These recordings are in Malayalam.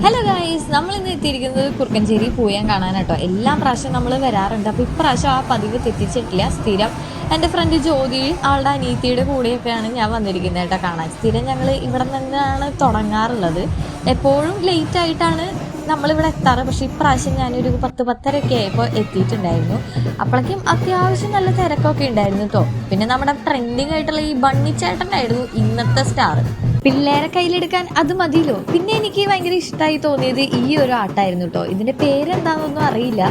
ഹലോ ഗായ്സ് നമ്മൾ ഇന്ന് എത്തിയിരിക്കുന്നത് കുറുക്കഞ്ചേരി പൂയം കാണാനാട്ടോ എല്ലാ പ്രാവശ്യം നമ്മൾ വരാറുണ്ട്. അപ്പോൾ ഇപ്രാവശ്യം ആ പതിവ് തെറ്റിച്ചിട്ടില്ല. സ്ഥിരം എന്റെ ഫ്രണ്ട് ജ്യോതി ആളുടെ അനീതിയുടെ കൂടെയൊക്കെയാണ് ഞാൻ വന്നിരിക്കുന്നത് കേട്ടോ കാണാൻ. സ്ഥിരം ഞങ്ങൾ ഇവിടെ നിന്നാണ് തുടങ്ങാറുള്ളത്. എപ്പോഴും ലേറ്റ് ആയിട്ടാണ് നമ്മളിവിടെ എത്താറ്. പക്ഷേ ഇപ്രാവശ്യം ഞാനൊരു പത്ത് പത്തരയൊക്കെ ആയപ്പോൾ എത്തിയിട്ടുണ്ടായിരുന്നു. അപ്പോഴേക്കും അത്യാവശ്യം നല്ല തിരക്കൊക്കെ ഉണ്ടായിരുന്നു കേട്ടോ പിന്നെ നമ്മുടെ ട്രെൻഡിങ് ആയിട്ടുള്ള ഈ ബണ്ണിച്ചേട്ടനായിരുന്നു ഇന്നത്തെ സ്റ്റാർ പിള്ളേരെ കയ്യിലെടുക്കാൻ അത് മതിയല്ലോ. പിന്നെ എനിക്ക് ഭയങ്കര ഇഷ്ടമായി തോന്നിയത് ഈ ഒരു ആട്ടായിരുന്നു കേട്ടോ ഇതിന്റെ പേരെന്താണെന്നൊന്നും അറിയില്ല.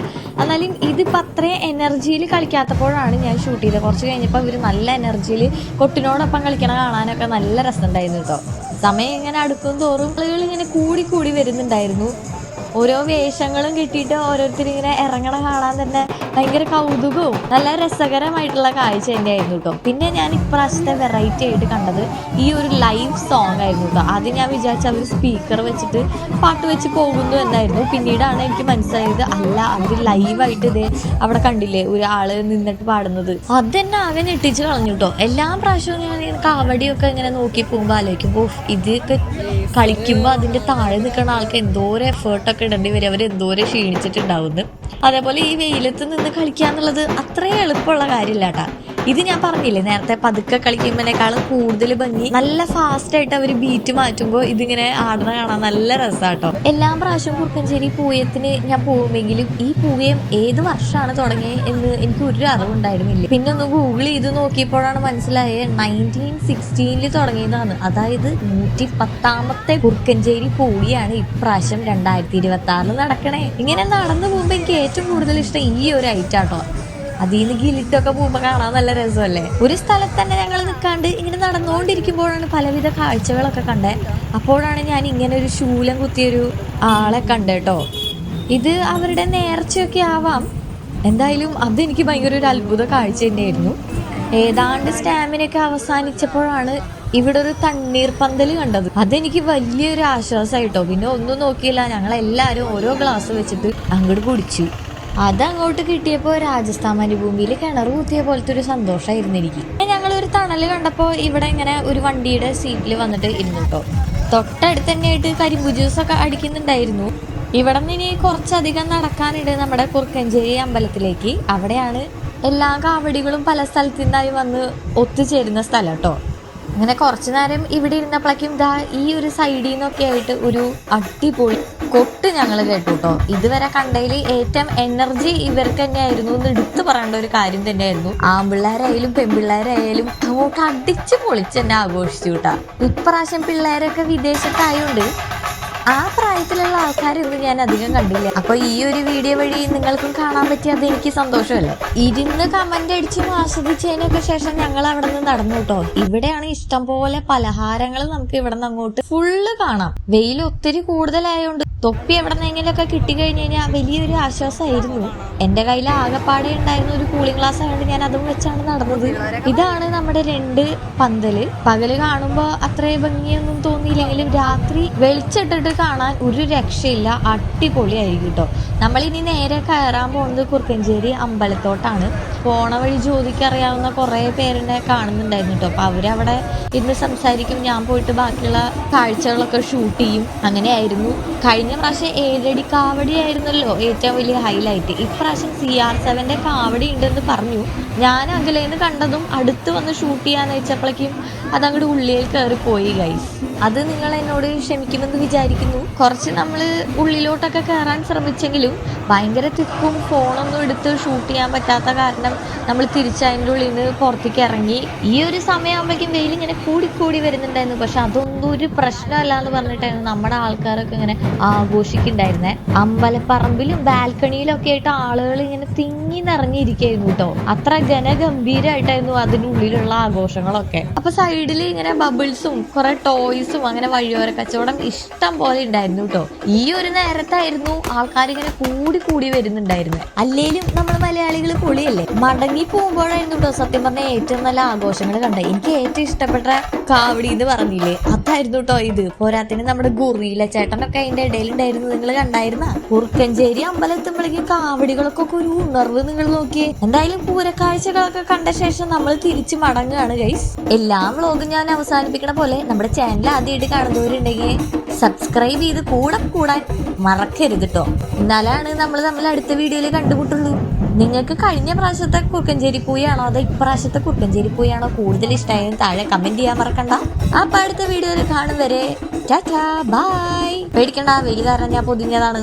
എന്നാലും ഇതിപ്പോൾ അത്രയും എനർജിയിൽ കളിക്കാത്തപ്പോഴാണ് ഞാൻ ഷൂട്ട് ചെയ്തത്. കുറച്ച് കഴിഞ്ഞപ്പോൾ ഇവർ നല്ല എനർജിയിൽ കൊട്ടിനോടൊപ്പം കളിക്കണ കാണാനൊക്കെ നല്ല രസമുണ്ടായിരുന്നു കേട്ടോ സമയം ഇങ്ങനെ അടുക്കും തോറും ആളുകൾ ഇങ്ങനെ കൂടി കൂടി വരുന്നുണ്ടായിരുന്നു. ഓരോ വേഷങ്ങളും കിട്ടിയിട്ട് ഓരോരുത്തർ ഇങ്ങനെ ഇറങ്ങണ കാണാൻ തന്നെ ഭയങ്കര കൗതുകവും നല്ല രസകരമായിട്ടുള്ള കാഴ്ച തന്നെയായിരുന്നു കേട്ടോ പിന്നെ ഞാൻ ഇപ്രാവശ്യത്തെ വെറൈറ്റി ആയിട്ട് കണ്ടത് ഈ ഒരു ലൈവ് സോങ് ആയിരുന്നു കേട്ടോ ആദ്യം ഞാൻ വിചാരിച്ച അവർ സ്പീക്കർ വെച്ചിട്ട് പാട്ട് വെച്ച് പോകുന്നു എന്നായിരുന്നു. പിന്നീടാണ് എനിക്ക് മനസ്സിലായത് അല്ല അവർ ലൈവായിട്ട് ഇത് അവിടെ കണ്ടില്ലേ ഒരാൾ നിന്നിട്ട് പാടുന്നത്. അതെന്നെ ആകെ ഞെട്ടിച്ച് കളഞ്ഞു കേട്ടോ എല്ലാ പ്രാവശ്യവും ഞാൻ കാവടിയൊക്കെ ഇങ്ങനെ നോക്കി പോകുമ്പോൾ ആലോചിക്കും ഓ ഇതൊക്കെ കളിക്കുമ്പോൾ അതിന്റെ താഴെ നിൽക്കുന്ന ആൾക്ക് എന്തോരം എഫേർട്ടൊക്കെ ഇടേണ്ടി വരും. അവർ എന്തോരം ക്ഷീണിച്ചിട്ടുണ്ടാവുന്നു. അതേപോലെ ഈ വെയിലത്ത് നിന്ന് കളിക്കുക എന്നുള്ളത് അത്രയും എളുപ്പമുള്ള കാര്യമില്ല ഇത് ഞാൻ പറഞ്ഞില്ലേ നേരത്തെ പതുക്കെ കളിക്കുമ്പോഴേക്കാളും കൂടുതൽ ഭംഗി. നല്ല ഫാസ്റ്റ് ആയിട്ട് അവർ ബീറ്റ് മാറ്റുമ്പോൾ ഇതിങ്ങനെ ആടണ കാണാൻ നല്ല രസമാട്ടോ എല്ലാ പ്രാവശ്യവും കുറുക്കഞ്ചേരി പൂയത്തിന് ഞാൻ പോകുമെങ്കിലും ഈ പൂയം ഏത് വർഷമാണ് തുടങ്ങിയത് എന്ന് എനിക്ക് ഒരു അറിവുണ്ടായിരുന്നില്ല. പിന്നെ ഒന്ന് ഗൂഗിൾ ചെയ്ത് നോക്കിയപ്പോഴാണ് മനസ്സിലായത് നയന്റീൻ സിക്സ്റ്റീനിൽ തുടങ്ങിയതാണ്. അതായത് നൂറ്റി പത്താമത്തെ കുറുക്കഞ്ചേരി പൂളിയാണ് ഇപ്രാവശ്യം രണ്ടായിരത്തി ഇരുപത്തി ആറിൽ നടക്കണേ. ഇങ്ങനെ നടന്നു പോകുമ്പോൾ എനിക്ക് ഏറ്റവും കൂടുതൽ ഇഷ്ടം ഈ ഒരു ഐറ്റാട്ടോ അതിൽ നിന്ന് ഗിലിട്ടൊക്കെ പോകുമ്പോൾ കാണാൻ നല്ല രസമല്ലേ? ഒരു സ്ഥലത്ത് തന്നെ ഞങ്ങൾ നിൽക്കാണ്ട് ഇങ്ങനെ നടന്നുകൊണ്ടിരിക്കുമ്പോഴാണ് പലവിധ കാഴ്ചകളൊക്കെ കണ്ടേ. അപ്പോഴാണ് ഞാൻ ഇങ്ങനെ ഒരു ശൂലം കുത്തിയൊരു ആളെ കണ്ടേട്ടോ ഇത് അവരുടെ നേർച്ചയൊക്കെ ആവാം. എന്തായാലും അതെനിക്ക് ഭയങ്കര ഒരു അത്ഭുത കാഴ്ച തന്നെയായിരുന്നു. ഏതാണ്ട് സ്റ്റാമിനൊക്കെ അവസാനിച്ചപ്പോഴാണ് ഇവിടെ ഒരു തണ്ണീർ പന്തൽ കണ്ടത്. അതെനിക്ക് വലിയൊരു ആശ്വാസമായിട്ടോ പിന്നെ ഒന്നും നോക്കിയില്ല. ഞങ്ങൾ എല്ലാവരും ഓരോ ഗ്ലാസ് വെച്ചിട്ട് അങ്ങോട്ട് കുടിച്ചു അതങ്ങോട്ട് കിട്ടിയപ്പോൾ രാജസ്ഥാൻ മരുഭൂമിയിൽ കിണർ കുത്തിയ പോലത്തെ ഒരു സന്തോഷമായിരുന്നു എനിക്ക്. ഞങ്ങൾ ഒരു തണൽ കണ്ടപ്പോൾ ഇവിടെ ഇങ്ങനെ ഒരു വണ്ടിയുടെ സീറ്റിൽ വന്നിട്ട് ഇരുന്നു കേട്ടോ തൊട്ടടുത്ത് തന്നെയായിട്ട് കരിമ്പു ജ്യൂസൊക്കെ അടിക്കുന്നുണ്ടായിരുന്നു. ഇവിടെ നിന്ന് ഇനി കുറച്ചധികം നടക്കാനുണ്ട് നമ്മുടെ കുറുക്കഞ്ചേരി അമ്പലത്തിലേക്ക്. അവിടെയാണ് എല്ലാ കാവടികളും പല സ്ഥലത്തു നിന്നായി വന്ന് ഒത്തുചേരുന്ന സ്ഥലം കേട്ടോ അങ്ങനെ കുറച്ചു നേരം ഇവിടെ ഇരുന്നപ്പോഴേക്കും ദാ ഈ ഒരു സൈഡിൽ നിന്നൊക്കെ ആയിട്ട് ഒരു അടിപൊളി കൊട്ട് ഞങ്ങൾ കേട്ടു കേട്ടോ ഇതുവരെ കണ്ടതിൽ ഏറ്റവും എനർജി ഇവർക്ക് തന്നെയായിരുന്നു എന്ന് എടുത്തു പറയേണ്ട ഒരു കാര്യം തന്നെയായിരുന്നു. ആൺപിള്ളേരായാലും പെൺപിള്ളേരായാലും അങ്ങോട്ട് അടിച്ചു പൊളിച്ച് തന്നെ ആഘോഷിച്ചു കേട്ടാ ഇപ്രാവശ്യം പിള്ളേരൊക്കെ വിദേശത്തായോണ്ട് ആ പ്രായത്തിലുള്ള ആൾക്കാരൊന്നും ഞാൻ അധികം കണ്ടില്ല. അപ്പൊ ഈ ഒരു വീഡിയോ വഴി നിങ്ങൾക്കും കാണാൻ പറ്റിയത് എനിക്ക് സന്തോഷമല്ലേ? ഇരുന്ന് കമന്റ് അടിച്ചും ആസ്വദിച്ചതിനൊക്കെ ശേഷം ഞങ്ങൾ അവിടെ നിന്ന് നടന്നു കേട്ടോ. ഇവിടെയാണ് ഇഷ്ടം പോലെ പലഹാരങ്ങൾ നമുക്ക് ഇവിടെ നിന്ന് അങ്ങോട്ട് ഫുള്ള് കാണാം. വെയിൽ ഒത്തിരി കൂടുതലായോണ്ട് തൊപ്പി എവിടെ നിന്നെങ്കിലൊക്കെ കിട്ടി കഴിഞ്ഞു കഴിഞ്ഞാൽ വലിയൊരു ആശ്വാസമായിരുന്നു. എന്റെ കയ്യിൽ ആകെപ്പാടെ ഉണ്ടായിരുന്ന ഒരു കൂളിംഗ് ഗ്ലാസ് ആയതുകൊണ്ട് ഞാൻ അതും വെച്ചാണ് നടന്നത്. ഇതാണ് നമ്മുടെ രണ്ട് പന്തൽ. പകൽ കാണുമ്പോൾ അത്രയും ഭംഗിയൊന്നും തോന്നിയില്ലെങ്കിലും രാത്രി വെളിച്ചിട്ടിട്ട് കാണാൻ ഒരു രക്ഷയില്ല. അടിപൊളിയായിരിക്കും കേട്ടോ. നമ്മളിനി നേരെ കയറാൻ പോകുന്നത് കുറുക്കഞ്ചേരി അമ്പലത്തോട്ടാണ്. പോണ വഴി ജോലിക്കറിയാവുന്ന കുറേ പേരെന്നെ കാണുന്നുണ്ടായിരുന്നു കേട്ടോ. അപ്പൊ അവരവിടെ ഇരുന്ന് സംസാരിക്കും. ഞാൻ പോയിട്ട് ബാക്കിയുള്ള കാഴ്ചകളൊക്കെ ഷൂട്ട് ചെയ്യും. അങ്ങനെയായിരുന്നു. കഴിഞ്ഞ പ്രാവശ്യം ഏഴടി കാവടി ആയിരുന്നല്ലോ. ഏറ്റവും വലിയ ഹൈലൈറ്റ് ഇപ്രാവശ്യം സി ആർ സെവന്റെ കാവടി ഉണ്ടെന്ന് പറഞ്ഞു. ഞാൻ അകലേന്ന് കണ്ടതും അടുത്ത് വന്ന് ഷൂട്ട് ചെയ്യാന്ന് വെച്ചപ്പോഴേക്കും അതങ്ങോട്ട് കയറി പോയി ഗൈസ് അത് നിങ്ങൾ എന്നോട് ക്ഷമിക്കുമെന്ന് വിചാരിക്കുന്നു. കുറച്ച് നമ്മൾ ഉള്ളിലോട്ടൊക്കെ കയറാൻ ശ്രമിച്ചെങ്കിലും ഭയങ്കര തിക്കും ഫോണൊന്നും എടുത്ത് ഷൂട്ട് ചെയ്യാൻ പറ്റാത്ത കാരണം നമ്മൾ തിരിച്ചതിന്റെ ഉള്ളിൽ നിന്ന് പുറത്തേക്ക് ഇറങ്ങി. ഈ ഒരു സമയമാകുമ്പോഴേക്കും വെയിൽ ഇങ്ങനെ കൂടി കൂടി വരുന്നുണ്ടായിരുന്നു. പക്ഷെ അതൊന്നും ഒരു പ്രശ്നമല്ല എന്ന് പറഞ്ഞിട്ടായിരുന്നു. നമ്മുടെ ആൾക്കാരൊക്കെ ഇങ്ങനെ ആഘോഷിക്കുന്നുണ്ടായിരുന്നേ. അമ്പലപ്പറമ്പിലും ബാൽക്കണിയിലും ഒക്കെ ആയിട്ട് ആളുകൾ ഇങ്ങനെ തിങ്ങി നിറഞ്ഞിരിക്കായിരുന്നു കേട്ടോ. അത്ര ഘനഗംഭീരമായിട്ടായിരുന്നു അതിനുള്ളിലുള്ള ആഘോഷങ്ങളൊക്കെ. അപ്പൊ സൈഡിൽ ഇങ്ങനെ ബബിൾസും കുറെ ടോയ്സും അങ്ങനെ വഴിയോര കച്ചവടം ഇഷ്ടം പോലെ ഉണ്ടായിരുന്നു കേട്ടോ. ഈ ഒരു നേരത്തായിരുന്നു ആൾക്കാർ ഇങ്ങനെ കൂടി കൂടി വരുന്നുണ്ടായിരുന്നത് അല്ലേലും നമ്മൾ മലയാളികൾ പൊളിയല്ലേ? മടങ്ങി പോകുമ്പോഴായിരുന്നു കേട്ടോ സത്യം പറഞ്ഞ ഏറ്റവും നല്ല ആഘോഷങ്ങൾ കണ്ടത്. എനിക്ക് ഏറ്റവും ഇഷ്ടപ്പെട്ട കാവടി എന്ന് പറഞ്ഞില്ലേ? അതായിരുന്നു കേട്ടോ ഇത്. പോരാത്തിന് നമ്മുടെ ഗുറിയിലെ ചേട്ടനൊക്കെ അതിന്റെ ഇടയിലുണ്ടായിരുന്നു നിങ്ങൾ കണ്ടായിരുന്ന? കുറുക്കഞ്ചേരി അമ്പലത്തുമ്പോഴേക്കും കാവടികളൊക്കെ ഒരു ഉണർവ് നിങ്ങൾ നോക്കിയേ. എന്തായാലും പൂരക്കാഴ്ചകളൊക്കെ കണ്ട ശേഷം നമ്മൾ തിരിച്ചു മടങ്ങുകയാണ് ഗൈസ് എല്ലാ വ്ളോഗും ഞാൻ അവസാനിപ്പിക്കണ പോലെ നമ്മുടെ ചാനൽ ആദ്യമായിട്ട് കാണുന്നവരുണ്ടെങ്കിൽ സബ്സ്ക്രൈബ് ചെയ്ത് കൂടെ കൂടാൻ മറക്കരുത് കേട്ടോ എന്നാലാണ് നമ്മൾ തമ്മിൽ അടുത്ത വീഡിയോയിൽ കണ്ടുമുട്ടുള്ളൂ. നിങ്ങൾക്ക് കഴിഞ്ഞ പ്രാവശ്യത്തെ കുറുക്കഞ്ചേരി പൂയാണോ? അതോ ഇപ്രാവശ്യത്തെ കുറുക്കഞ്ചേരി പൂയാണോ കൂടുതൽ ഇഷ്ടമായത് താഴെ കമന്റ് ചെയ്യാൻ മറക്കണ്ട. അപ്പൊ അടുത്ത വീഡിയോയിൽ കാണും വരെ. ടാറ്റാ പേടിക്കണ്ട വെയിൽ കാരണം ഞാൻ പൊതിഞ്ഞതാണ്.